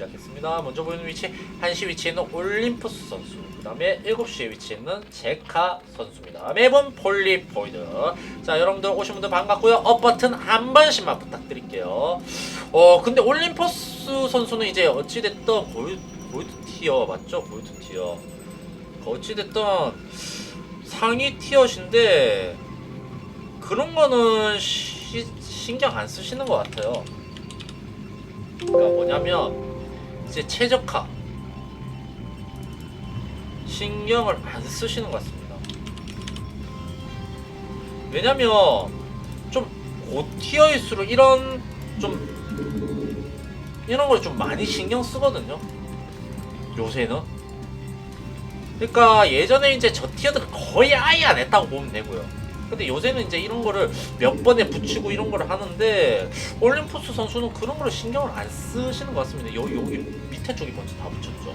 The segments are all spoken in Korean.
시작했습니다. 먼저 보이는 위치 1시 위치에 있는 올림푸스 선수 그 다음에 7시에 위치해 있는 제카 선수입니다. 매번 폴리포이드 자 여러분들 오신 분들 반갑고요. 업 버튼 한 번씩만 부탁드릴게요. 어 근데 올림푸스 선수는 이제 어찌됐든 골드, 골드 티어 맞죠? 골드 티어 그 어찌됐든 상위 티어신데 그런 거는 시, 신경 안 쓰시는 것 같아요. 그러니까 뭐냐면 이제 최적화 신경을 안 쓰시는 것 같습니다. 왜냐면 좀 고티어일수록 이런 좀 이런 걸 좀 많이 신경 쓰거든요. 요새는. 그러니까 예전에 이제 저 티어들은 거의 아예 안 했다고 보면 되고요. 근데 요새는 이제 이런 거를 몇 번에 붙이고 이런 거를 하는데 올림푸스 선수는 그런 거를 신경을 안 쓰시는 것 같습니다. 여기 여기 밑에 쪽이 먼저 다 붙였죠.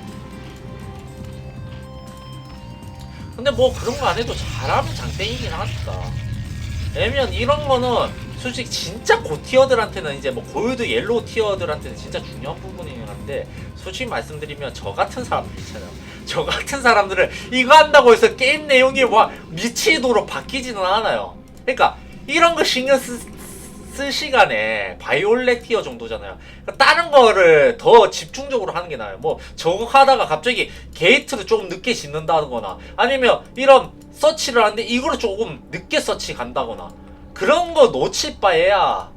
근데 뭐 그런 거 안 해도 잘하면 장땡이긴 하니까. 왜냐면 이런 거는 솔직히 진짜 고티어들한테는 이제 뭐 골드 옐로우 티어들한테는 진짜 중요한 부분이긴 한데 솔직히 말씀드리면 저 같은 사람들 있잖아요. 저 같은 사람들은 이거 한다고 해서 게임 내용이 와 미치도록 바뀌지는 않아요. 그러니까 이런 거 신경 쓰, 쓸 시간에 바이올렛 티어 정도잖아요. 그러니까 다른 거를 더 집중적으로 하는 게 나아요. 뭐 저거 하다가 갑자기 게이트를 조금 늦게 짓는다거나 아니면 이런 서치를 하는데 이거를 조금 늦게 서치 간다거나 그런 거 놓칠 바에야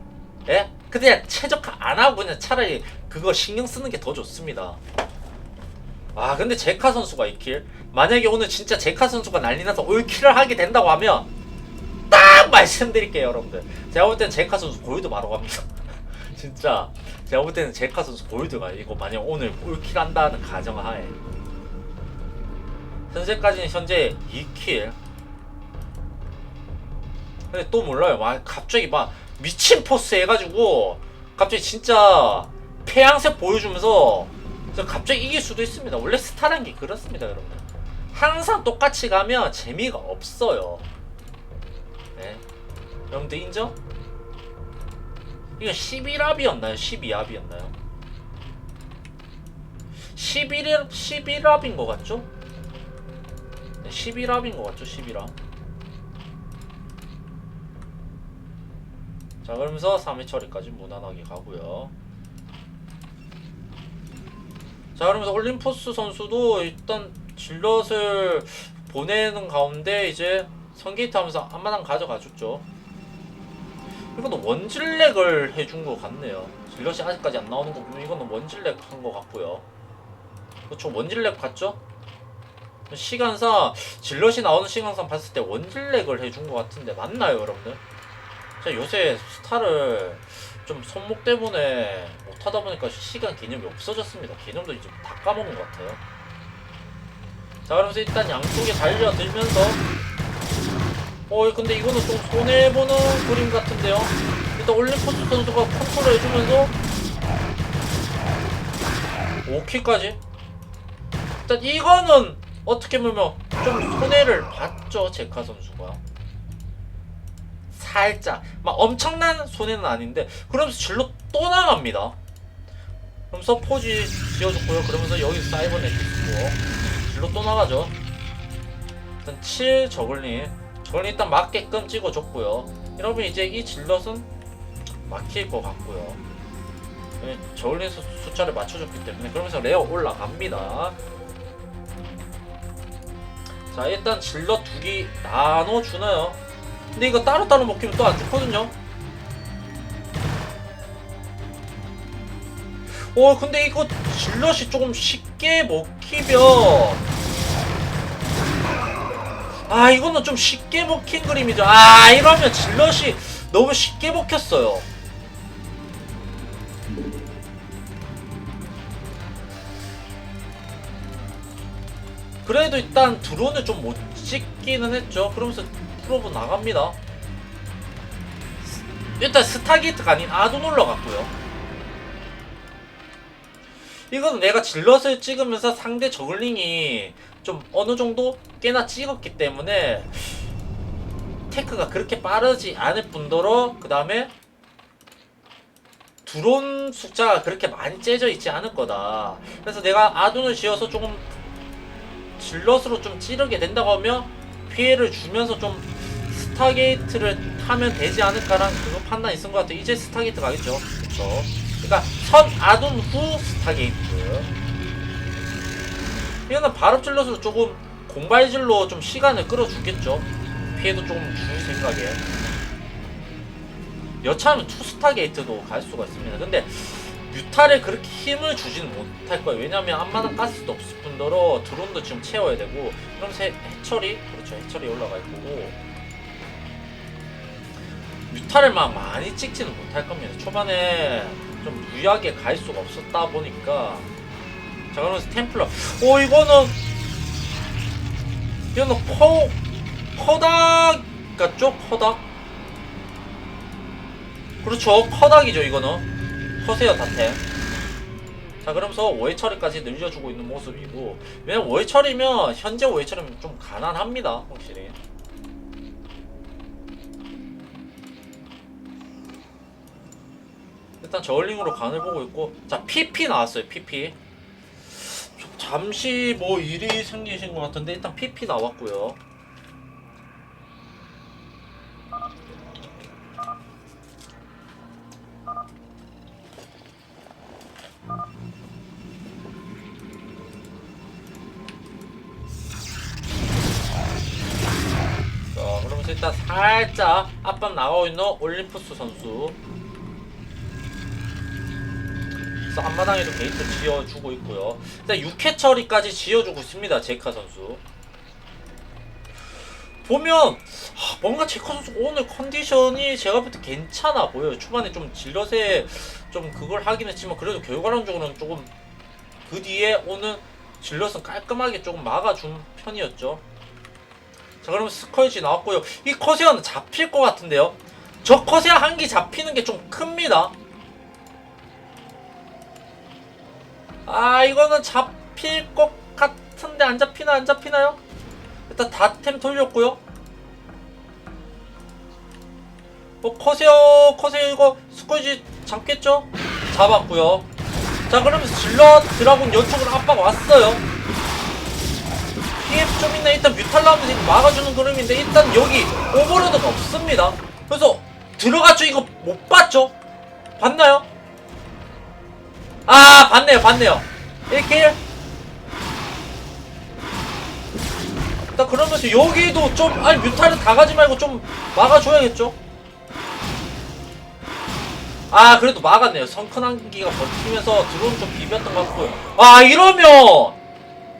예? 그냥 최적화 안 하고 그냥 차라리 그거 신경 쓰는 게 더 좋습니다. 아 근데 제카 선수가 2킬? 만약에 오늘 진짜 제카 선수가 난리 나서 올킬을 하게 된다고 하면 딱 말씀드릴게요 여러분들. 제가 볼 때는 제카 선수 골드 바로 갑니다. 진짜. 제가 볼 때는 제카 선수 골드가 이거 만약 오늘 올킬 한다는 가정하에 현재까지는 현재 2킬. 근데 또 몰라요. 막 갑자기 막 미친 포스 해가지고 갑자기 진짜 폐양색 보여주면서 갑자기 이길 수도 있습니다 원래 스타란 게 그렇습니다 여러분 항상 똑같이 가면 재미가 없어요 네. 여러분들 인정? 이거 11합이었나요? 12합이었나요? 11, 11합인 것 같죠? 네, 11합인 것 같죠? 11합. 자, 그러면서 3회 처리까지 무난하게 가고요. 자, 그러면서 올림포스 선수도 일단 질럿을 보내는 가운데 이제 선게이트 하면서 한마당 가져가 줬죠. 이거는 원질렉을 해준 것 같네요. 질럿이 아직까지 안 나오는 거 보면 이거는 원질렉 한 것 같고요. 그렇죠, 원질렉 같죠? 시간상 질럿이 나오는 시간상 봤을 때 원질렉을 해준 것 같은데 맞나요, 여러분들? 제가 요새 스타를 좀 손목 때문에 못하다 보니까 시간 개념이 없어졌습니다. 개념도 이제 다 까먹은 것 같아요. 자, 그러면서 일단 양쪽에 달려들면서 어 근데 이거는 좀 손해보는 그림 같은데요 일단 올림포스 선수가 컨트롤 해주면서 5킬까지 일단 이거는 어떻게 보면 좀 손해를 봤죠 제카 선수가 살짝 막 엄청난 손해는 아닌데 그러면서 질로 또 나갑니다 그러면서 포지 지어줬고요 그러면서 여기 사이버넷 있고 질로 또 나가죠 일단 7 저글링 저는 일단 맞게끔 찍어줬고요. 이러면 이제 이 질럿은 막힐 것 같고요. 저울린 숫자를 맞춰줬기 때문에 그러면서 레어 올라갑니다. 자 일단 질럿 두개 나눠주나요? 근데 이거 따로따로 먹히면 또안 좋거든요. 어 근데 이거 질럿이 조금 쉽게 먹히면 아 이거는 좀 쉽게 먹힌 그림이죠. 아 이러면 질럿이 너무 쉽게 먹혔어요. 그래도 일단 드론을 좀 못 찍기는 했죠. 그러면서 프로브 나갑니다 일단 스타게이트가 아닌 아돈 올라갔고요 이거는 내가 질럿을 찍으면서 상대 저글링이 좀 어느 정도 꽤나 찍었기 때문에 테크가 그렇게 빠르지 않을 뿐더러 그 다음에 드론 숫자가 그렇게 많이 째져 있지 않을 거다. 그래서 내가 아둔을 지어서 조금 질럿으로 좀 찌르게 된다고 하면 피해를 주면서 좀 스타게이트를 타면 되지 않을까라는 그거 판단이 있은 것 같아요. 이제 스타게이트 가겠죠. 그렇죠. 그러니까 선 아둔 후 스타게이트. 이거는 발업 질럿으로 조금 공발질로 좀 시간을 끌어주겠죠. 피해도 조금 줄 생각에. 여차하면 투스타 게이트도 갈 수가 있습니다. 근데 뮤탈에 그렇게 힘을 주지는 못할 거예요. 왜냐면 앞마당 가스도 없을 뿐더러 드론도 지금 채워야 되고 해- 해철이 그렇죠 해철이 올라갈 거고 뮤탈을 막 많이 찍지는 못할 겁니다. 초반에 좀 유약에 갈 수가 없었다 보니까. 자 그러면서 템플러. 오 이거는 이거는 퍼 퍼닥 같죠? 퍼닥? 그렇죠. 커닥이죠 이거는. 커세요 다템 자 그러면서 오해 처리까지 늘려주고 있는 모습이고. 왜냐면 오해 처리면 현재 오해 처리면 좀 가난합니다 확실히 일단 저울링으로 간을 보고 있고 자 PP 나왔어요 PP 좀 잠시 뭐 일이 생기신 것 같은데 일단 PP 나왔고요 자, 그러면서 일단 살짝 앞방 나가고 있는 올림푸스 선수. 그래서 앞마당에도 게이트 지어주고 있고요. 일단 6회 처리까지 지어주고 있습니다. 제카 선수. 보면 하, 뭔가 제카 선수 오늘 컨디션이 제가 볼 때 괜찮아 보여요. 초반에 좀 질럿에 좀 그걸 하긴 했지만 그래도 결과론적으로는 조금 그 뒤에 오는 질럿은 깔끔하게 조금 막아준 편이었죠. 자 그러면 스컬지 나왔고요 이 커세어는 잡힐 것 같은데요 저 커세어 한 개 잡히는 게 좀 큽니다 아 이거는 잡힐 것 같은데 안 잡히나 안 잡히나요? 일단 다 템 돌렸고요 뭐 커세어 커세어 이거 스컬지 잡겠죠? 잡았고요 자 그러면 질럿 드라군 연쪽으로 압박 왔어요 PF 좀 있나 일단 뮤탈 나오면서 막아주는 그림인데 일단 여기 오버로드가 없습니다. 그래서 들어갔죠 이거 못 봤죠? 봤나요? 아 봤네요 봤네요 1킬 일단 그러면서 여기도 좀 아니 뮤탈은 다 가지 말고 좀 막아줘야겠죠? 아 그래도 막았네요 성큰한기가 버티면서 드론 좀 비볐던 것 같고요 아 이러면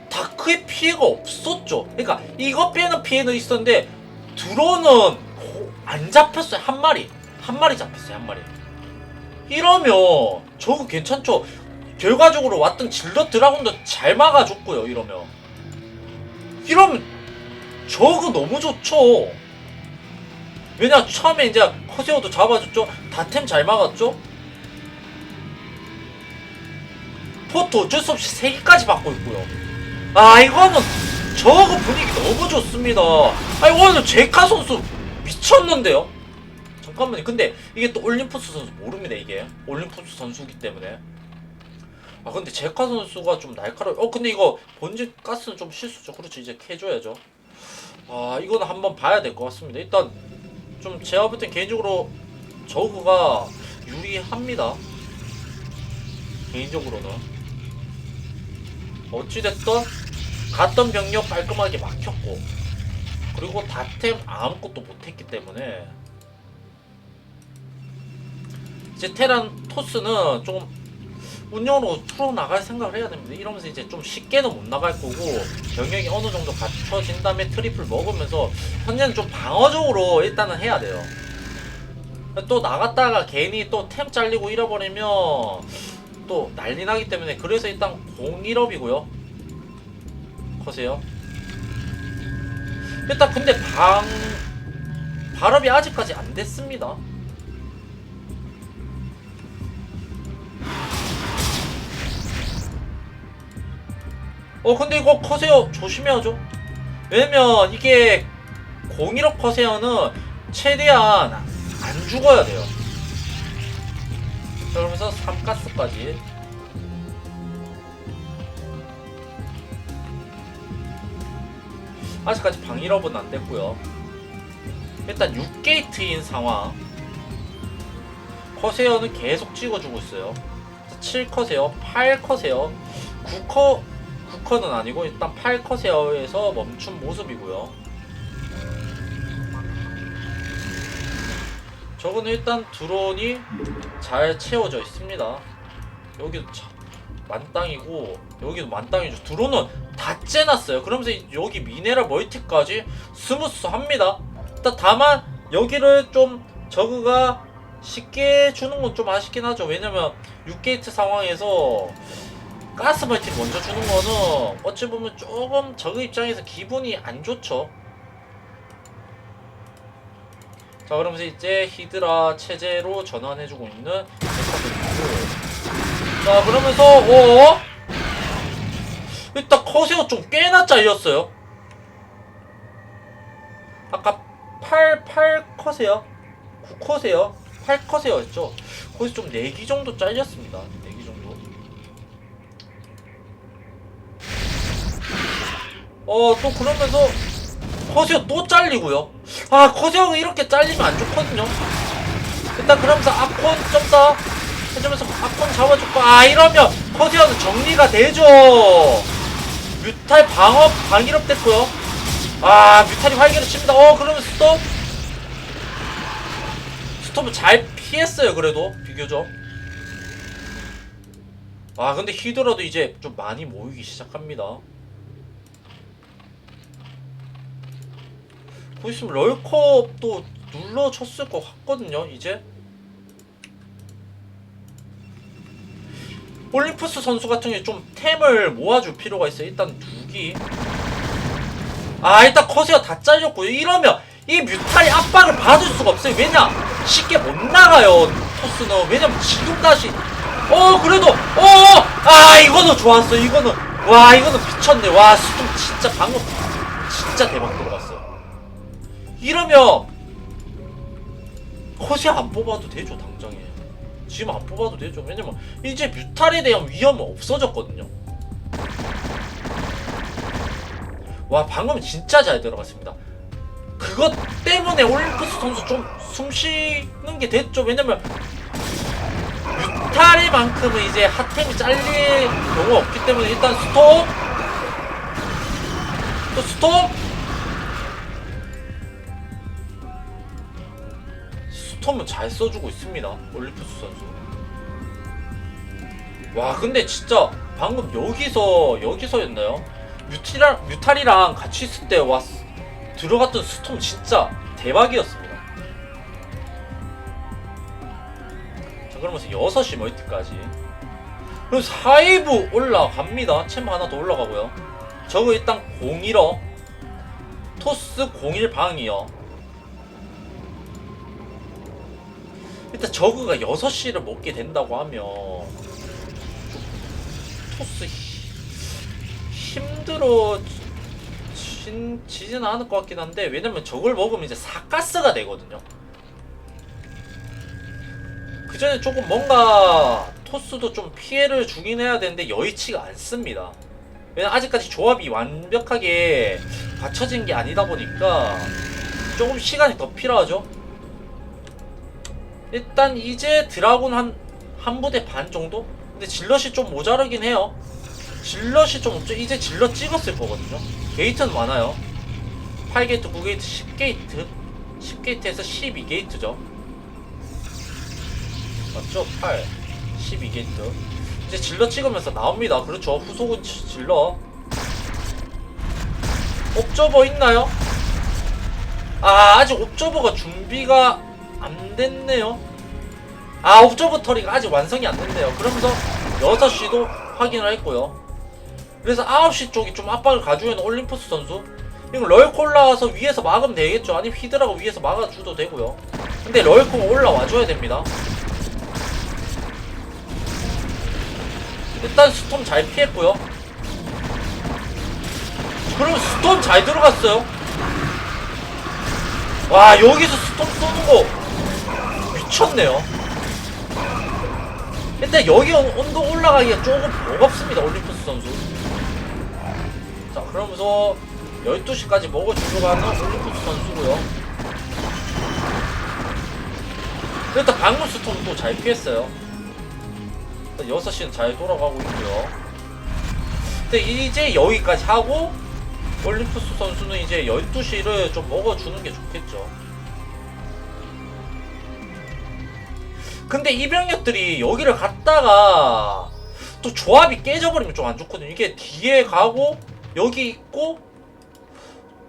다크의 피해가 없었죠. 그러니까 이것 빼는 피해는 있었는데 드론은 고- 안 잡혔어요. 한 마리. 한 마리 잡혔어요. 한 마리. 이러면 저거 괜찮죠. 결과적으로 왔던 질럿 드라군도 잘 막아줬고요. 이러면. 이러면 저거 너무 좋죠. 왜냐 처음에 이제 커세어도 잡아줬죠. 다템 잘 막았죠. 포트 어쩔 수 없이 3개까지 받고 있고요. 아 이거는 저거 분위기 너무 좋습니다. 아니 오늘 제카 선수 미쳤는데요. 잠깐만요. 근데 이게 또 올림푸스 선수 모릅니다 이게 올림푸스 선수기 때문에. 아 근데 제카 선수가 좀 날카로워. 어 근데 이거 본진 가스는 좀 실수죠. 그렇죠 이제 캐줘야죠. 아 이거는 한번 봐야 될 것 같습니다. 일단 좀 제가 볼 땐 개인적으로 저그가 유리합니다. 개인적으로는. 어찌됐든 갔던 병력 깔끔하게 막혔고 그리고 다템 아무것도 못했기 때문에 이제 테란 토스는 좀 운영으로 풀어 나갈 생각을 해야 됩니다. 이러면서 이제 좀 쉽게는 못 나갈 거고 병력이 어느 정도 갖춰진 다음에 트리플 먹으면서 현재는 좀 방어적으로 일단은 해야 돼요. 또 나갔다가 괜히 또 템 잘리고 잃어버리면 또 난리 나기 때문에 그래서 일단 01업이고요. 커세요. 일단 근데 방 발업이 아직까지 안 됐습니다. 어 근데 이거 커세어 조심해야죠. 왜냐면 이게 01업 커세어는 최대한 안 죽어야 돼요. 자 그러면서 3가스까지 아직까지 방일업은 안 됐고요 일단 6게이트인 상황 커세어는 계속 찍어주고 있어요 7커세어, 8커세어 9커 9커는 아니고 일단 8커세어에서 멈춘 모습이고요. 저거는 일단 드론이 잘 채워져 있습니다. 여기도 참 만땅이고 여기도 만땅이죠. 드론은 다 째놨어요. 그러면서 이- 여기 미네랄 멀티까지 스무스합니다. 다만 여기를 좀 저그가 쉽게 주는 건 좀 아쉽긴 하죠. 왜냐면 6게이트 상황에서 가스 멀티 먼저 주는 거는 어찌 보면 조금 저그 입장에서 기분이 안 좋죠. 자 그러면서 이제 히드라 체제로 전환해주고 있는 데카들이고 자 그러면서 어 일단 커세어 좀 꽤나 잘렸어요. 아까 8, 8커세요 9커세요 8커세요였죠? 거기서 좀 4기 정도 잘렸습니다 4기 정도 어 또 그러면서 커세어 또 잘리고요. 아 커세어가 이렇게 잘리면 안 좋거든요. 일단 그러면서 아콘 점사 해주면서 아콘 잡아줬고 아 이러면 커세어는 정리가 되죠. 뮤탈 방업 방일업 됐고요. 아 뮤탈이 활기를 칩니다. 어 그러면 스톱 스톱을 잘 피했어요 그래도. 비교적. 아 근데 히드라도 이제 좀 많이 모이기 시작합니다 보시면 럴컵도 눌러쳤을 것 같거든요 이제. 올림푸스 선수 같은 경우에 좀 템을 모아줄 필요가 있어요 일단 두기. 아 일단 커세어 다 잘렸고요. 이러면 이 뮤탈이 압박을 받을 수가 없어요. 왜냐? 쉽게 못 나가요 토스는. 왜냐면 지금 다시. 어 그래도 어아 이거는 좋았어 이거는. 와 이거는 미쳤네. 와 수tum 진짜 방금 진짜 대박 들어갔어요 이러면 커세어 안 뽑아도 되죠 당장에. 지금 안 뽑아도 되죠. 왜냐면 이제 뮤탈에 대한 위험은 없어졌거든요. 와 방금 진짜 잘 들어갔습니다. 그것 때문에 올림푸스 선수 좀 숨 쉬는 게 됐죠. 왜냐면 뮤탈이만큼은 이제 핫템이 잘릴 경우가 없기 때문에 일단 스톱! 또 스톱 스톰은 잘 써주고 있습니다 올리푸스 선수. 와 근데 진짜 방금 여기서 여기서였나요? 뮤티랑, 뮤탈이랑 같이 있을 때 와 들어갔던 스톰 진짜 대박이었습니다. 자 그러면서 6시 멀티까지. 그리고 4이브 올라갑니다. 챔 하나 더 올라가고요. 저거 일단 01어. 토스 01 방이요 일단 저그가 6시를 먹게 된다고 하면 좀 토스 히- 힘들어 진, 지지는 않을 것 같긴 한데 왜냐면 저걸 먹으면 이제 사가스가 되거든요. 그 전에 조금 뭔가 토스도 좀 피해를 주긴 해야 되는데 여의치가 않습니다. 왜냐면 아직까지 조합이 완벽하게 갖춰진 게 아니다 보니까 조금 시간이 더 필요하죠 일단 이제 드라군 한, 한 부대 반 정도? 근데 질럿이 좀 모자르긴 해요. 질럿이 좀 없죠. 이제 질럿 찍었을 거거든요. 게이트는 많아요. 8게이트, 9게이트, 10게이트. 10게이트에서 12게이트죠. 맞죠? 8, 12게이트. 이제 질럿 찍으면서 나옵니다. 그렇죠. 후속은 지- 질럿. 옵저버 있나요? 아, 아직 옵저버가 준비가 안 됐네요. 아, 옵저버 터리가 아직 완성이 안 됐네요. 그러면서 6시도 확인을 했고요. 그래서 9시 쪽이 좀 압박을 가지고 있는 올림푸스 선수. 이거 럴코 올라와서 위에서 막으면 되겠죠. 아니면 히드라가 위에서 막아줘도 되고요. 근데 럴코가 올라와줘야 됩니다. 일단 스톰 잘 피했고요. 그럼 스톰 잘 들어갔어요. 와 여기서 스톰 쏘는 거 미쳤네요. 일단 여기 온- 온도 올라가기가 조금 버겁습니다 올림푸스 선수. 자 그러면서 12시까지 먹어주려고 하는 올림푸스 선수고요. 일단 방문 스톰 또잘 피했어요. 6시는 잘 돌아가고 있고요. 근데 이제 여기까지 하고 올림푸스 선수는 이제 12시를 좀 먹어주는 게 좋겠죠 근데 이 병력들이 여기를 갔다가 또 조합이 깨져버리면 좀 안 좋거든요. 이게 뒤에 가고 여기 있고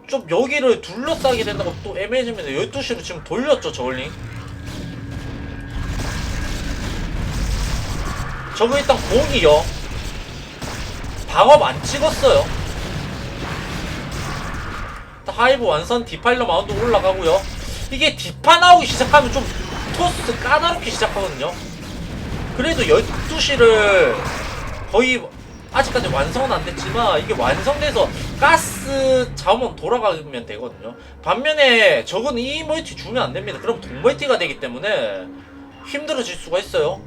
좀 여기를 둘러싸게 된다고 또 애매해지면 12시로 지금 돌렸죠 저글링. 저거 일단 공이요. 방업 안 찍었어요. 하이브 완선 디파일러 마운드 올라가고요. 이게 디파 나오기 시작하면 좀 토스 까다롭게 시작하거든요. 그래도 12시를 거의 아직까지 완성은 안 됐지만 이게 완성돼서 가스 자원 돌아가면 되거든요. 반면에 저건 이 멀티 주면 안 됩니다. 그럼 동멀티가 되기 때문에 힘들어질 수가 있어요.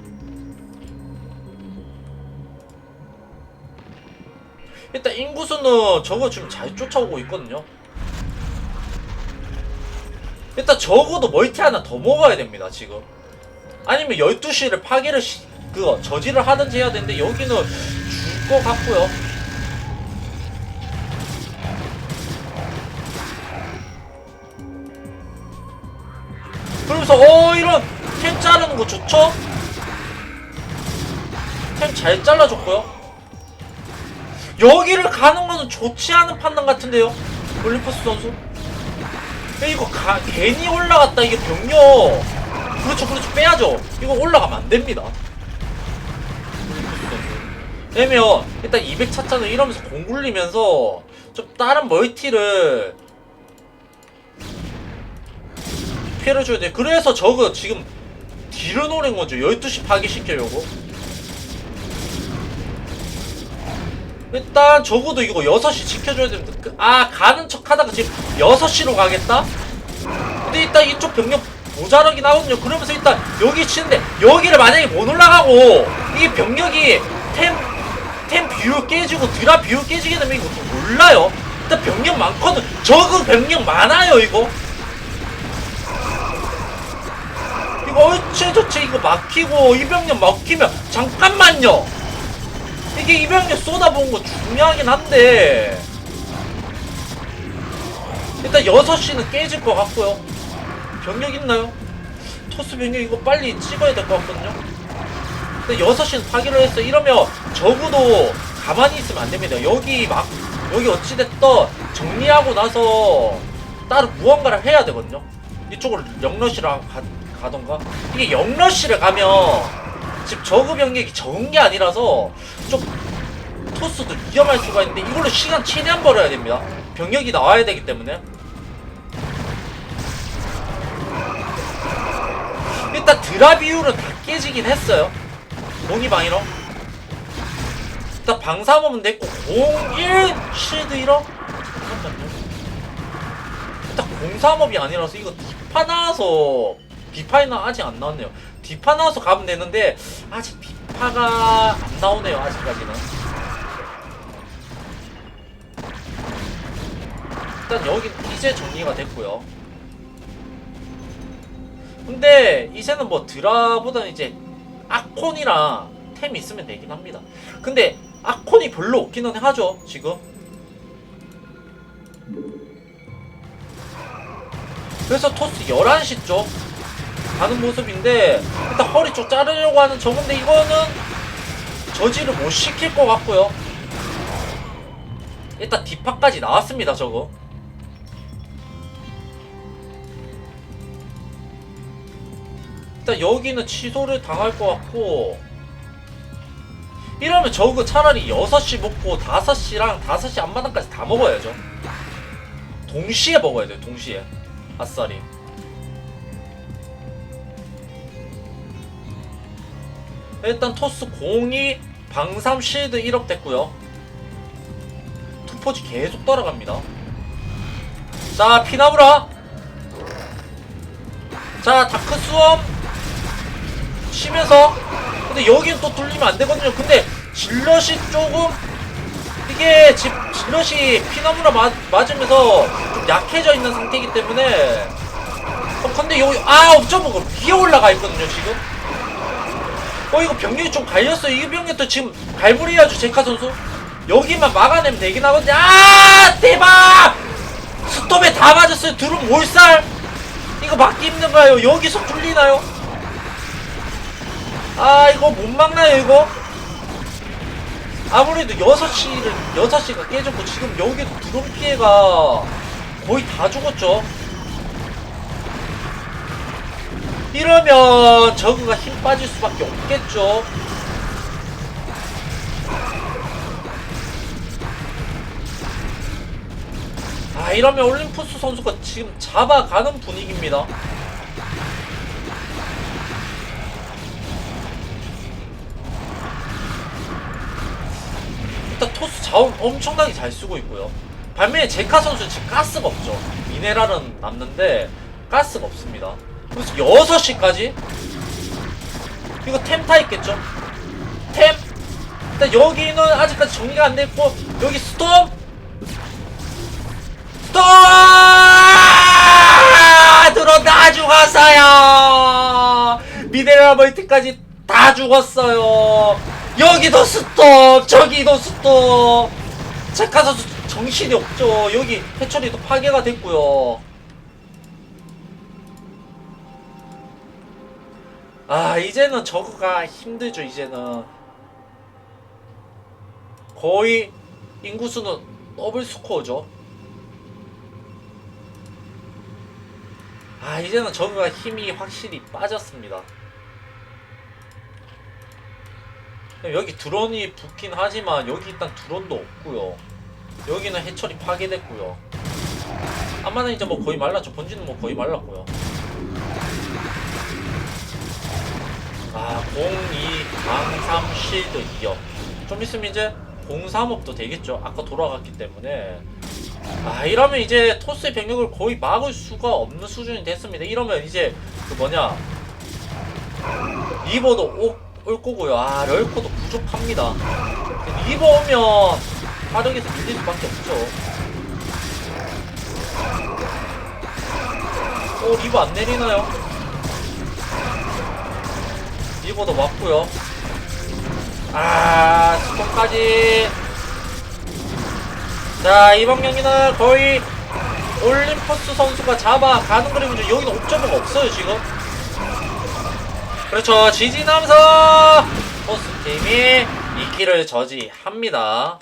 일단 인구수는 저거 지금 잘 쫓아오고 있거든요. 일단 적어도 멀티 하나 더 먹어야 됩니다 지금. 아니면 12시를 파괴를 시, 그거 저지를 하든지 해야 되는데 여기는 줄 것 같고요. 그러면서 어 이런 템 자르는 거 좋죠? 템 잘 잘라줬고요. 여기를 가는 거는 좋지 않은 판단 같은데요? 올리퍼스 선수 야, 이거 가, 괜히 올라갔다 이게 병력. 그렇죠 그렇죠. 빼야죠. 이거 올라가면 안 됩니다. 왜냐면 일단 200 찼잖아요 이러면서 공 굴리면서 좀 다른 멀티를 피해를 줘야 돼 그래서 저거 지금 뒤를 노린 거죠. 12시 파괴시키려고 일단 적어도 이거 6시 지켜줘야 됩니다. 그- 아 가는 척 하다가 지금 6시로 가겠다? 근데 일단 이쪽 병력 모자라긴 하거든요. 그러면서 일단 여기 치는데 여기를 만약에 못 올라가고 이게 병력이 템, 템 비율 깨지고 드랍 비율 깨지게 되면 또 몰라요. 일단 병력 많거든. 저그 병력 많아요 이거. 이거 어째저째 이거 막히고 이 병력 막히면 잠깐만요. 이게 이병력 쏟아부은 거 중요하긴 한데. 일단 6시는 깨질 것 같고요. 병력 있나요? 토스 병력 이거 빨리 찍어야 될 것 같거든요. 근데 6시는 파기를 했어 이러면 적어도 가만히 있으면 안 됩니다. 여기 막 여기 어찌됐든 정리하고 나서 따로 무언가를 해야 되거든요. 이쪽으로 영러시를 가, 가던가? 이게 영러시를 가면 지금 저그 병력이 적은 게 아니라서 좀 토스도 위험할 수가 있는데 이걸로 시간 최대한 벌어야 됩니다. 병력이 나와야 되기 때문에. 일단 드랍 이후로 다 깨지긴 했어요. 공이 방이로. 일단 방사범은 됐고 01 실드 1호? 잠깐만요. 일단 공사업이 아니라서 이거 디파 나와서 디파이는 아직 안 나왔네요. 디파 나와서 가면 되는데 아직 디파가 안 나오네요. 아직까지는. 일단 여기 이제 정리가 됐고요. 근데 이제는 뭐 드라보다는 이제 아콘이랑 템이 있으면 되긴 합니다. 근데 아콘이 별로 없기는 하죠 지금. 그래서 토스 11시 쪽 가는 모습인데 일단 허리 쪽 자르려고 하는 저건데 이거는 저지를 못 시킬 것 같고요. 일단 디파까지 나왔습니다 저거. 일단 여기는 취소를 당할 것 같고 이러면 저거 차라리 6시 먹고 5시랑 5시 앞마당까지 다 먹어야죠 동시에 먹어야 돼요 동시에 아싸리 일단 토스 공이 방삼 실드 1업 됐고요. 투포지 계속 따라갑니다. 자 피나무라. 자 다크 수엄 치면서. 근데 여기는 또 뚫리면 안 되거든요. 근데 질럿이 조금 이게 지, 질럿이 피나무라 맞, 맞으면서 좀 약해져 있는 상태이기 때문에. 어, 근데 여기 아 업저버가 위에 올라가 있거든요 지금. 어 이거 병력이 좀 갈렸어요. 이 병력도 지금 갈무리야죠 제카 선수. 여기만 막아내면 되긴 하거든요. 아 대박! 스톱에 다 맞았어요. 드론 몰살. 이거 막기 힘든가요? 여기서 뚫리나요? 아 이거 못 막나요 이거? 아무래도 6시를 6시가 깨졌고 지금 여기도 드론 피해가 거의 다 죽었죠 이러면 저그가 힘 빠질 수밖에 없겠죠 아 이러면 올림푸스 선수가 지금 잡아가는 분위기입니다 일단 토스 자원 엄청나게 잘 쓰고 있고요. 반면에 제카 선수 지금 가스가 없죠. 미네랄은 남는데 가스가 없습니다. 그래서 6시까지? 이거 템 타 있겠죠? 템! 일단 여기는 아직까지 정리가 안 됐고 여기 스톰! 스톰! 들어 다! 죽었어요! 미네랄 멀티까지 다 죽었어요! 여기도 스톱 저기도 체카 선수 정신이 없죠. 여기 해처리도 파괴가 됐고요 아 이제는 저그가 힘들죠 이제는. 거의 인구수는 더블 스코어죠. 아 이제는 저그가 힘이 확실히 빠졌습니다. 여기 드론이 붙긴 하지만 여기 일단 드론도 없고요. 여기는 해철이 파괴됐고요. 아마는 이제 뭐 거의 말랐죠. 본진은 뭐 거의 말랐고요 아, 02, 강3, 실드 2업. 좀 있으면 이제 03업도 되겠죠. 아까 돌아갔기 때문에. 아, 이러면 이제 토스의 병력을 거의 막을 수가 없는 수준이 됐습니다. 이러면 이제 그 뭐냐. 리버도 오, 올 거고요. 아, 럴코도 부족합니다. 리버 오면 화력에서 밀릴 수밖에 없죠. 오, 리버 안 내리나요? 리버도 맞고요. 아, 스톱까지. 자, 이번 경기는 거의 올림퍼스 선수가 잡아가는 그림이죠. 여기는 옵저버가 없어요, 지금. 그렇죠. 지지남서 포스 팀이 이 길을 저지합니다.